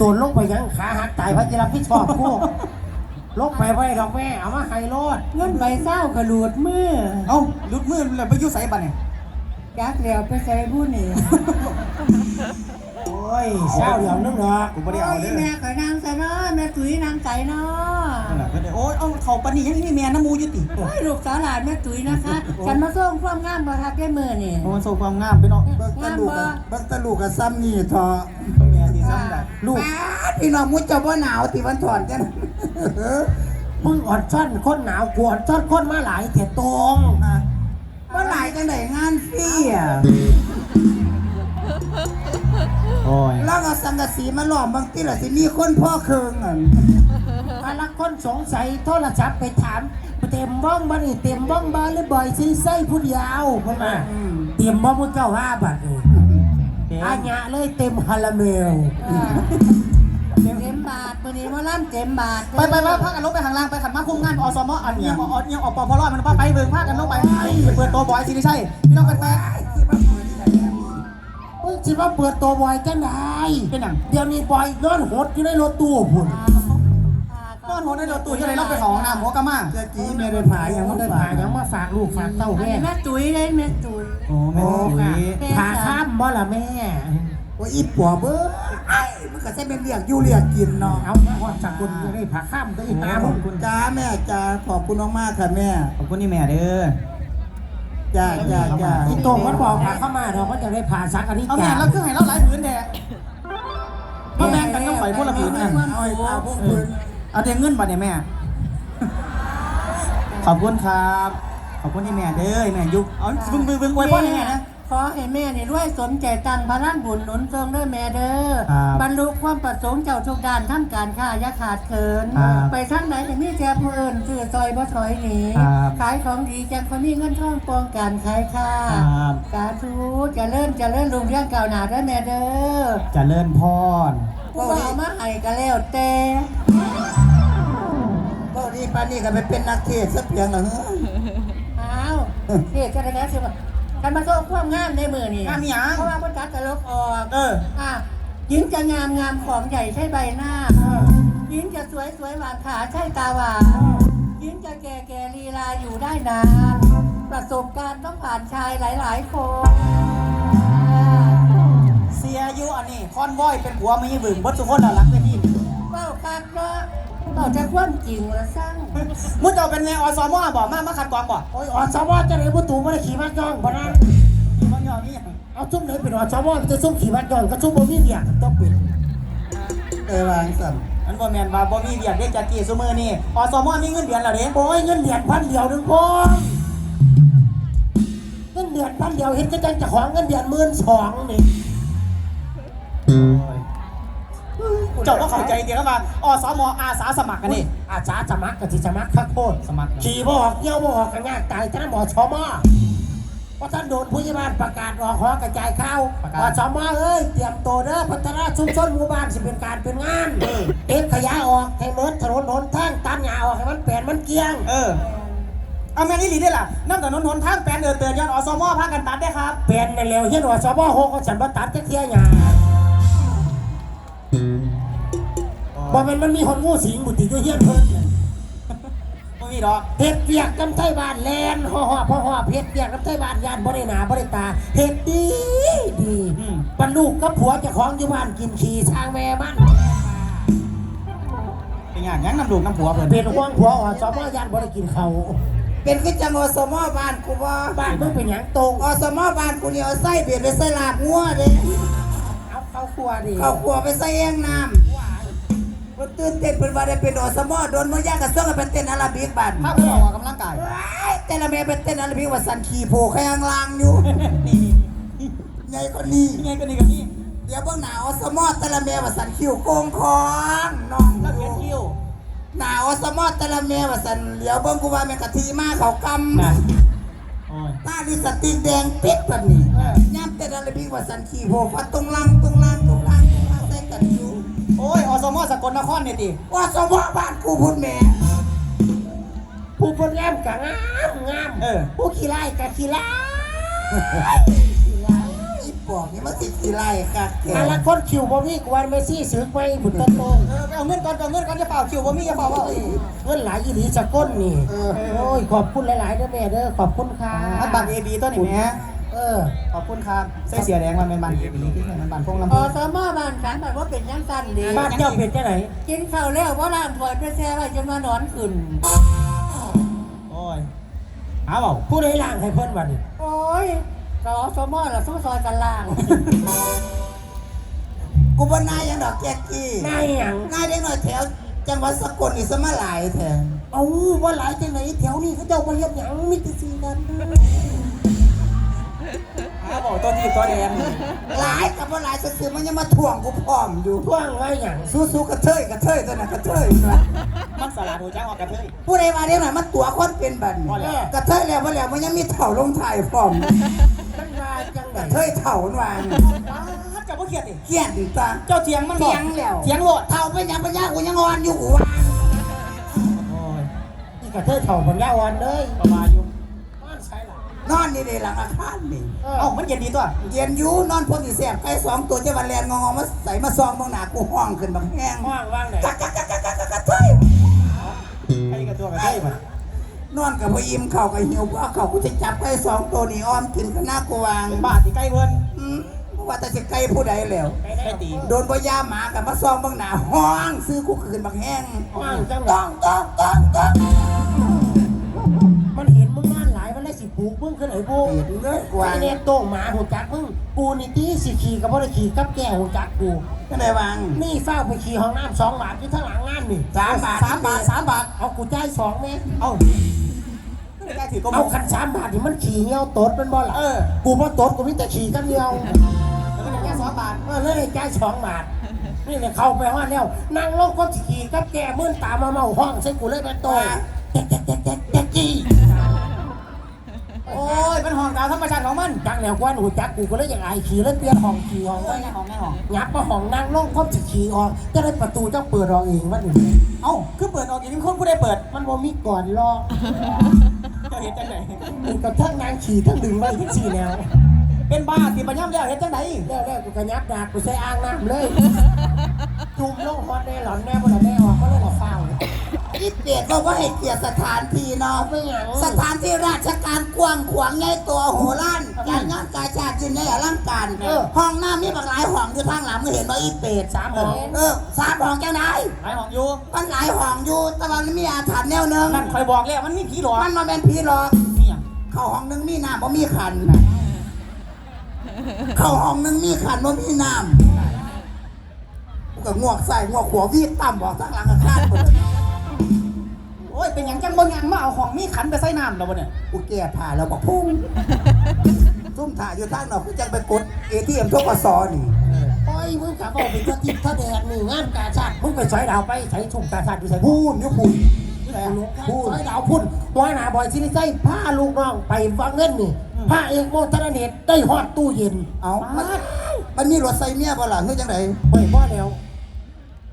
โดนลงไปยังขาหักตายพระจะรับผิดชอบกูลงไปไว้ดอกแม่เอามาให้โลดเงินใบเศร้ากระหลุดมือเอ้าหลุดมือแล้วไปอยุ่ใส่บัตเนี่ยยักเหลียวไปใส่ผู้นี่โอ้ยเศร้าเดี๋ยวนึงเหรอกูไม่ได้เอาโอ้ยเด้อแม่ข่อยนางใส่เนาะแม่ตุ้ยนางใส่เนาะนั่นแหละเพิ่นได้โอ้ยเอาเขาปานนี้ยังมีแม่น้ำมูอยู่ติโอ้ยลูกสาวหลานแม่ตุ้ยนะคะฉันมาส่งความงามมาทักได้มือนี่โอ้มันโชว์ความงามไปเนาะเบิ่งตะลูกอะเบิ่งตะลูกกับซ้ำนี่ทอแม่ที่ ซ้ำได้ลูกแม่พี่น้องมุดจะบ่หนาวติวันถอนกันมึงอ่อนซ่อนคนหนาวกวดซ่อนคนมาหลายเถียตรงว่าหลายจังไดงานฟรีอะโอ้ยแล้วก็สังกะสีมาหลอมบางทีล่ะสิมีคนพ่อเคืองอะพลักคนสงสัยโทรศัพท์ไปถามเต็มบ้องบ้านี่เต็มบ้องบ้าหรือบ่อยซีไส้ผู้เดียวเพิ่นมาเต็มบ้องมุเจ้าห้าบาทเลย อาญะเลยเต็มฮาราเมลเต็มบาทตัวนี้มาล่ำเต็มบาทไปไปไปพากันลงไปข้างล่างไปขันมาคุมงานอสมอันเอียงอเอียงอกปอพอลมันว่าไปเบิ่งพากันลงไปไปเปิดตัวบอยสิริชัยพี่น้องเป็นแฟนสิว่าเปิดตัวบอยจังไดเป็นหยังเดี๋ยวนี้บอยนอนหดอยู่ในรถตู้พุ่น นอนหัวในรถตู้จะได้รับไปของน้ำหัวกะมาเมื่อกี้แม่ได้ผายังมับ่นได้ได้พาผายังมาฝากลูกฝากเต้าอันแม่นี้แม่ตุ้ยเลยแม่ตุ้ยโอ้แม่โอ้ตุ้ค่ะยพาข้ามบ่ล่ะแม่ว่าอีปัวเบ้อไอ้มันก็ใช่เป็นเรียกอยู่เรียกกินเนาะเอาพอจากคนจะได้พาข้ามได้อีกตามขอบคุณจ้าแม่จ้าขอบคุณมากๆค่ะแม่ขอบคุณนี่แม่เด้อจ้าจ้าจ้าที่ตรงมันบอกพาเข้ามาเราก็จะได้พาสักอันนี้เอาแม่แล้วเครื่องให้เราหลายผืนแท้พ่อแม่กันต้องไฟพวกละผืนอะเอาให้ตาพวกคุณ เอาเดี๋ยวเงินบัตรเนี่ยแม่ ขอบคุณครับ ขอบคุณที่แม่เด้อแม่ยุกเอาบึ้งบึ้งบึ้งไว้พ่อยังไงนะ ขอให้แม่นี่ด้วยสนใจตังพลังบุญหนุนทรงด้วยแม่เด้อครับ บรรลุความประสงค์เจ้าทุกด้านทำการค้าอย่าขาดเขิน ครับไปทั้งไหนจะมีแก่ผู้อื่นซื้อซอยบ่ถอยหนีครับ ขายของดีจังคนมีเงินทองปองการขายค่าครับสาธุเจะเริ่มจะเริ่มรุ่งเรื่องเก่าวหนาด้วยแม่เด้อ เจะเลิ่นพร ผู้บ่าวมาให้ก็แล้วแต่ก็ดีปานนี้ก็ไปเป็นนักเทศน์ซะเพียงเหรอเฮ้ยอ้าวเฮ็ดจะได้แค่สิบกันมาโชว์ความงามในมือนี่งามอีหยัง เพราะว่าพ่อจัดจะลบออกเออ อะหญิงจะงามงามของใหญ่ใช่ใบหน้าหญิงจะสวยสวยหวานขาใช่ตาหวานหญิงจะแก่แก่ลีลาอยู่ได้นานประสบการณ์ต้องผ่านชายหลาย ๆ คนเสีย อยู่อันนี้คอนวอยเป็นผัวไม่ยืบึงบดสุกคนแล้วหลังไปที่เป้าคักเนาะเป้าจะคว่ำจริงละสร้างมุดเจ้าเป็นไงอสมอบอกมามาขัดกรองบ่โอ้ยอสมอจะไหนประตูไม่ได้ขี่มัดย่องบ่นะที่มันยอมนี่เอาซุ่มไหนเป็นอสมอจะซุ่มขี่มัดย่องก็ซุ่มบ่มีเดียต้องปิดเออวางสั่นมันบ่แม่นว่าบ่มีเวียกเด้จักกี้ซุมื้อนี่อสมมีเงินเดือนแล้วเด้โอ้ยเงินเดือนพันเดียวหนึ่งคนเงินเดือนพันเดียวเห็นจะจังจะของเงินเดือนหมื่นสองนี่ เจ้าก็เข้าใจเดียวว่าอสมอาสาสมัครกันนี่อาสาสมัครกับที่สมัครข้าโคตรสมัครขี่บออกเยี่ยวบออกกันยากตายท่านหมอชมอเพราะท่านโดนผู้ใหญ่บ้านประกาศออกหอกระจายข่าวว่าชมอเอ้ยเตรียมตัวเด้อพัฒนาชุมชนหมู่บ้านสิเป็นการเป็นงานเอ็ดขยะออกให้เมิดถนนหนทางตันหญ้าออกให้มันเปลี่ยนมันเกลี้ยง เออเอาแม่นอี่หลีได้ล่ะน้ำถนนหนทางแปลนเดินเตือนย้อนอสมพากันตัดได้ครับเปลี่ยนในเร็วเฮียนว่าชมอหกก็ฉันบ่ตัดจะเที่ยหญ้า บ่แม่นมันมีคนงูสิงบุตรอยู่เฮียนเพิ่นน่ะบ่มีดอกเฮ็ดเวียกกำไทบ้านแลนห่อห่อพ่อห่อเฮ็ดเวียกกำไทบ้านยานบ่ได้หนาบ่ได้ตาเฮ็ดดีดีอืมบรรลูกกับผัวเจ้าของอยู่บ้านกินขี้ช้างแม่มัน เป็นอย่างยังน้ำลูกน้ำผัวเพิ่นเป็นห่วงผัวอ่อสมอยานบ่ได้กินเขาวเป็นคือจังอสมบ้านกูว่าบ้านมึงเป็นหยังตรงอสมบ้านกูเนี่ยเอาไส้เบียดไปใส่ลาบงัวเด้เอาเข้าครัวดิเอาขัวไปใส่แองน้ำ มันตื่นเต้นเป็นว่าได้เป็นอสมโดนมันยากกับเสื้อกับเป็นเต้นอาราบิกบ้านภาพเพื่อออกกำลังกายว้ายแต่ละแม่เป็นเต้นอาราบิกว่าสันขี่โผล่ข้างล่างอยู่นี่ใหญ่กว่านี้นี่ไงก็นี่กับนี่เดี๋ยวเบิ่งหนาวอสมอแต่ละแม่ว่าสันคิ้วโกงคองน้องแล้วเขียนคิ้วหนาวอสมอแต่ละแม่ว่าสันเดี๋ยวเบิ่งกูว่าแม่กะทิมาเขากนะโอ้ยำตาลิปสติกแดงปิดแบบนี้ย่ำเต้นอาราบิกว่าสันขี่โผล่ฟัดตรงล่างตรงล่างตรงล่างตรงล่างใส่กันอยู่ โอ้ยอสมสกลนครเนี่ยติอสมอบ้านกูพูดแม่ผู้คนงามกะงามงามเออผู้ขี้ไล่กะขี้ไล่อีปปอบนี่มันติดกี่ไร่ค่ะแกแต่ละคนคิวบ่มีกวนเมซี่สึกไปบุญต้นโตเออไปเอาเงินก่อนไปเอาเงินก่อนจะเปล่าคิวว่ามีจะเปล่าว่าเงินหลายอีหลีสะก้นนี่โอ้ยขอบคุณหลายๆเด้อแม่เด้อขอบคุณค่ะอันบัตรเอบีตัวนี้แม่เออขอบคุณครับใส่เสียแดงมาเป็นบัตรเอบีที่เป็นบัตรพงลำอพูสมบ้าน ฉันแบบว่าเป็นยังสั้นดีบ้านเจ้าเป็นจังไหนกินข้าวแล้วว่าล่างถอยไปแช่ไว้จนมานอนขึ้นโอ้ยเอาเปล่าผู้ใดล่างให้เพิ่นวันนี้โอ้ยสอสมอละสู้ซอยกันล่าง กูบ่นายยังดอกแจ๊กกี้นายหยังนายได้หน่อยแถว จังหวัดสกลนี่สมาหลายแถวเอาว่าหลายจังไหนแถวนี้เขาเจ้าบ่เฮ็ดหยังมีแต่สีกัน เอาเปล่าตัวที่ตัวแดงหลายกับว่าหลายซื่อๆมันยังมาถ่วงกูพร้อมอยู่ท่วงไว้หยังสู้ๆกระเทยกระเทยตัวนั้นกระเทยมันสลัดหัวจ้างออกกระเทย ผู้ใดมาเดี๋ยวหน่อยมันตัวคนเป็นบัดนี้ว่าแล้ว กระเทยแล้วว่าแล้วมันยังมีเถ่าลงถ่ายพร้อมมันว่าจังไหนกระเทยเถ่าหวานถ้าเจ้าพ่เขียดดิเครียดดีตาเจ้าเถียงมันบอกเถียงแล้วเถียงโหลดเถ่าเป็นหยังปัญญากูยังอ่อนอยู่กูว่าโอ้ยนี่กระเทยเฒ่าปัญญาอ่อนเลยประมาณอยู่บ้านใช่ล่ะ นอนนี่ในหลังอาคารนี่เออ เอ้ามันเย็นดีตัว เย็นอยู่นอนพนอีแสบไก่สองตัวจะวันแลนงองๆมาใส่มาซองบางหนากูห้องขึ้นบางแห้งว่างว่างไหนกักกักกักกักกักกักกักเฮ้ยไอ้กระตัวกระเทยมันนอนกับพอิ่มเข่ากับหิวเพราะเขากูจะจับไก่สองตัวนี่อ้อมกินกันหน้ากูวางบ้านที่ใกล้เพิ่นอืมเพราะว่าแต่จะไก่ผู้ใดแล้วไปตี โดนบ่ยาหมากับมาซองบางหนาห้องซื้อกูขึ้นบางแห้งว่างจังไหนต้องต้องต้องต้อง กมึงขึ้นไอ้บูเห็นเลยกว่าไอ้เนี่ยโต้หมาหูจักมึงกูนี่ตีสิขี่กับบ่ได้ขี่กับแก่หูจักกูก็ได้วางนี่เฝ้าไปขี่ห้องน้ำสองบาทที่ข้างหลังงานนี่สามบาทสามบาทสามบาทเอากูจ่ายสองเมตรเอาเอาคันสามบาทนี่มันขี่เงี้ยวตดเป็นบ่ล่ะเออกูบ่ตดกูมีแต่ขี่กันเดียวแล้วก็แค่สองบาทเออเลยได้จ่ายสองบาทนี่เลยเข้าไปห้องแล้วนั่งลงก็ขี่กับแก่มื่นตามมาเมาห้องใส่กูเลยเป็นโตแจ๊กแจ๊กแจ๊กแจ๊กแจ๊กจี้ ยเป็นห้องตามธรรมชาติของมันจักแล้วกว่าหนูจักกูก็เลยอย่างไอขี่แล้วเปลี่ยนห้องขี่ห้องโอ้ไว้ยในห้องในห้องยับมาห้องนั่งลงก็สิขี่ออกจะได้ประตูเจ้าเปิดออกเองว่าหนูเอ้าคือเปิดออกอีกทีคนผู้ใดเปิด มันบ่มีก่อนรอกเจ้าเห็นจังไหนมันก็ทั้งนางขี่ทั้งดึงไว้ทั้งสี่แนวเป็นบ้าตีปัญญามแล้วเห็นจังไหนแล้วแล้วกูก็ยับดากกูใส่อ่างน้ำเลยจุ่มลงฮอตแน่หลอนแน่บ่ได้แน่ออกก็เลยบอกเฝ้า อีเปียดบอกว่าให้เกียรติสถานที่เนาะไม่หยังสถานที่ราชการกว้างขวางใหญ่ตัวโหฬารการงานการชาติจินในอลังการเออ ห้องน้ำมีบางหลายห้องอยู่ทางหลังมึงเห็นว่าอีเป็ดสามห้องเออสามห้องจังไดหลายห้องอยู่มันหลายห้องอยู่แต่ว่ามันมีอาถรรพ์แนวหนึงนั่นคอยบอกแล้วมันมีผีหลอกมันมาเป็นผีหลอก นี่อะเข้าห้องหนึงมีน้ำบ่มีขันน่ะเข้าห้องหนึงมีขันบ่มีน้ำกูก็งวกใส่งวกหัววีดต่ำบอกทางหลังอาคารหมดเลยโอ้ย เป็นหยังจังบนยังมาเอาของมีขันไปใส่น้ำแล้วบ่เนี่ยกูแก้ผ้าแล้วบอกพุ่งซุ่มถ่ายอยู่ทางนอกกูจังไปกดเอทีเอ็มทกสนี่โอ้ยมึงกลับเอาเป็นตัวทิพย์ตัวแดงนี่งานกาชาติมึงไปสอยดาวไปใช้ชุ่มกาชาติอยู่ใส่พูนยุพุนพูดสอยดาวพุ่นหัวหน้าบอยซิริไส้พาลูกน้องไปฟังเงินนี่พาเอกโมทรเนตได้ฮอดตู้เย็นเอามันมันมีรถไซเมียบ่ล่ะเฮ้ยจังไดเปิดพ่อแล้ว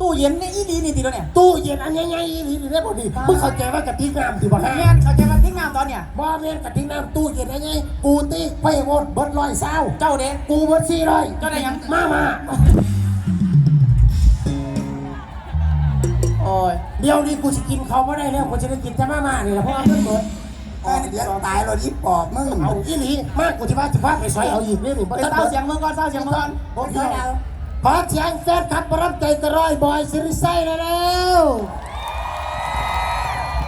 ตู้เย็นในอีดีนี่ตีแล้วเนี่ยตู้เย็นอันใหญ่ๆนี่ได้บ่ดีมึงเข้าใจว่ากะติกน้ำที่บ่ฮะแม่นเขาจะมาทิ้งน้ำตอนเนี่ย บ่แม่นกะติกน้ำตู้เย็นอันใหญ่กูตีไปหมดเบิดร้อยเศร้าเจ้าเด็กกูเบิดสี่ร้อยเจ้าได้ยัง มามาโอ้ยเดี๋ยวนี้กูสิกินเขาไม่ได้แล้วกูจะได้กินแต่มาม่านี่แหละเพราะว่าเงินหมดออกเลี้ยงตายรถอีปอบมึงเอาอีหลีมากกูจะว่าจะพาไปซอยเอาอีกนี่นี่บ่เป็นทันเต้าเบิดเสียงเมืองก่อนเต้าเสียงเมืองก่อนโอเค ขอเสียงแฟนครับประรับใจกระร้อยบอยสิริไส้แล้ว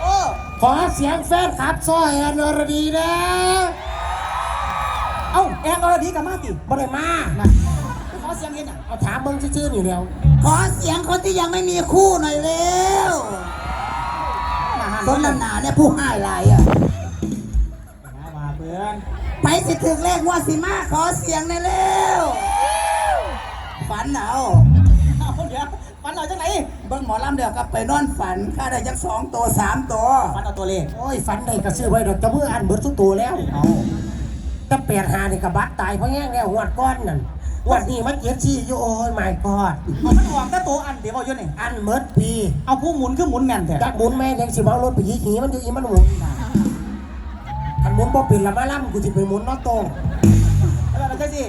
โอ้ขอเสียงแฟนครับซอยแอนอรดีนะเอ้าแอนอรดีกับมาติบ่ได้มานะขอเสียงเย็นอะเอาถามมึงซื่อๆนี่เดียวขอเสียงคนที่ยังไม่มีคู่หน่อยเร็วมาหันต้นลำหนาเนี่ยผู้ให้หลายอะมาเพื่อนไปสิถึงเลขงว่าสิมาขอเสียงหน่อยเร็ว ฝันเอาเอาเดี๋ยวฟันเอาจังไหนเบิ่งหมอลำเดียวกับไปนอนฝันค่าได้จักสองตัวสามตัวฟันเอาตัวเลขโอ้ยฝันได้ก็ซื้อไว้ดอกจะเมื่ออันเบิดทุกตัวแล้วเอาแต่เปลี่ยนหานี่กับบัตรตายเพราะแง่งแล้วหวดก้อนนั่นหวดนี่มันเจ็ดซี่อยู่โอ้ยไม่กอดเอามันหวงแต่ตัวอันเดี๋ยวเอาอยู่นี่อันเมิดปีเอาผู้หมุนคือหมุนแม่นแท้จักหมุนแม่ยังสิเมารถไปยีหีมันอยู่อีมันหมุนอันหมุนบ่เป็นละมาล่ำกูสิไปหมุนเน้อโตงแล้วเราจะ สิ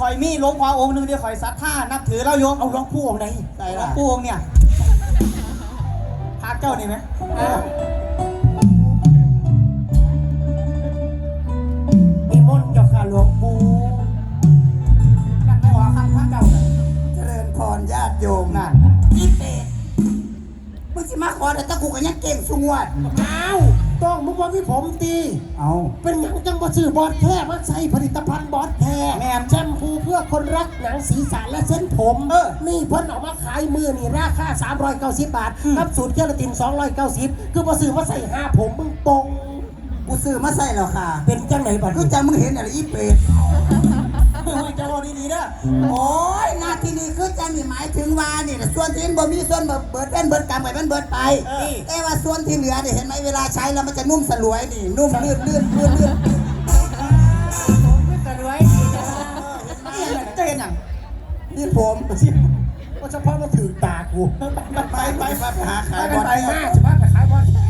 คอยมีหลวงพ่อองค์หนึ่งเดียวคอยซัดท่านับถือเราโยมเอาหลวงปู่องค์ไหนใส่หลวละงปู่องค์เนี่ยพาเจ้านี่ไหมเออมีมนต์เจ้าค่ะหลวงปู่นั่นไม่ว่าข้างพระเจ้าน่ะเจริญพรญาติโยมนั่นอีเป็ดมึงสิมาขอแต่ตะกูกันยังเก่งสุงวดอ้าว ต้องมึงว่าพี่ผมตีเอา เป็นหยังจังบ่ซื้อบอสแท้มาใส่ผลิตภัณฑ์บอสแท้แมนแชมพูเพื่อคนรักหนังศีรษะและเส้นผมเออนี่เพิ่นเออกมาขายมือนี่ราคา 390 บาทกับสูตรเจลาติน 290 คือบ่ซื้อมาใส่ห้าผมมึงปงกูซื้อมาใส่แล้วค่ะ เป็นจังไหนบัดกูนี้จะมึงเห็นอะไรอีเป็ดเฮ้ยเจ้าว่าดีๆเด้อโอ้ยหน้าที่นี้คือจะมีหมายถึงว่านี่แหละส่วนที่บ่มีส่วนเบิดเป็นเบิดกรรมไปเป็นเบิดไปแต่ว่าส่วนที่เหลือเนี่ยเห็นไหมเวลาใช้แล้วมันจะนุ่มสลวยนี่นุ่มลื่นลื่นลื่นลื่นสรวยดีนะเจะเห็นอย่างนี่ผมว่าเฉพาะมาถือตากูไปไปไปหาไปขายไปบอลไปมาจะ